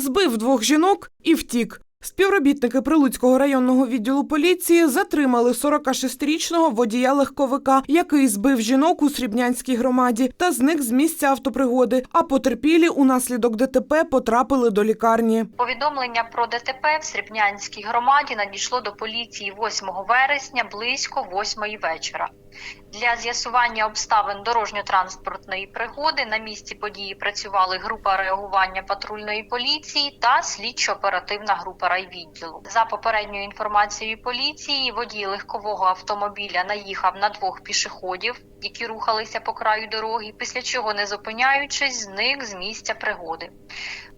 збив двох жінок і втік. Співробітники Прилуцького районного відділу поліції затримали 46-річного водія легковика, який збив жінок у Срібнянській громаді та зник з місця автопригоди. А потерпілі унаслідок ДТП потрапили до лікарні. Повідомлення про ДТП в Срібнянській громаді надійшло до поліції 8 вересня близько 8 вечора. Для з'ясування обставин дорожньо-транспортної пригоди на місці події працювали група реагування патрульної поліції та слідчо-оперативна група райвідділу. За попередньою інформацією поліції, водій легкового автомобіля наїхав на двох пішоходів, які рухалися по краю дороги, після чого, не зупиняючись, зник з місця пригоди.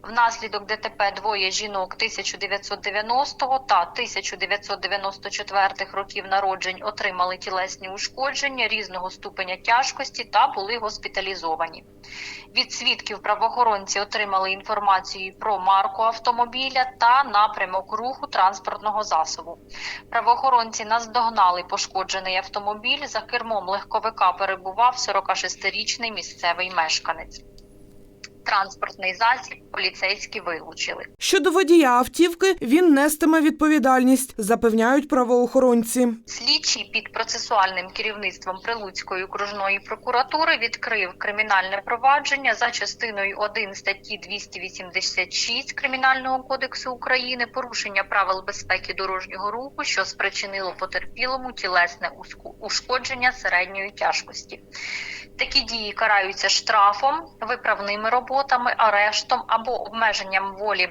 Внаслідок ДТП двоє жінок 1990 та 1994 років народжень отримали тілесні ушкодження різного ступеня тяжкості та були госпіталізовані. Від свідків правоохоронці отримали інформацію про марку автомобіля та напрямок руху транспортного засобу. Правоохоронці наздогнали пошкоджений автомобіль. За кермом легковика перебував 46-річний місцевий мешканець. Транспортний засіб поліцейські вилучили. Щодо водія автівки, він нестиме відповідальність, запевняють правоохоронці. Слідчий під процесуальним керівництвом Прилуцької окружної прокуратури відкрив кримінальне провадження за частиною 1 статті 286 Кримінального кодексу України порушення правил безпеки дорожнього руху, що спричинило потерпілому тілесне ушкодження середньої тяжкості. Такі дії караються штрафом, виправними роботами, арештом або обмеженням волі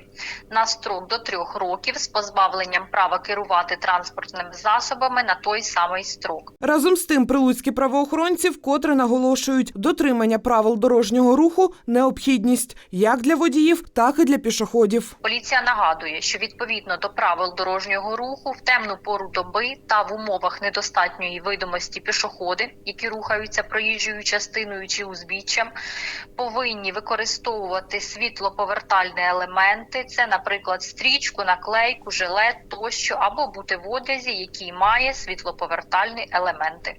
на строк до трьох років з позбавленням права керувати транспортними засобами на той самий строк. Разом з тим, прилуцькі правоохоронці вкотре наголошують, дотримання правил дорожнього руху необхідність як для водіїв, так і для пішоходів. Поліція нагадує, що відповідно до правил дорожнього руху в темну пору доби та в умовах недостатньої видимості пішоходи, які рухаються проїжджою частиною чи узбіччям, повинні використовувати світлоповертальні елементи. Це, наприклад, стрічку, наклейку, жилет тощо, або бути в одязі, який має світлоповертальні елементи.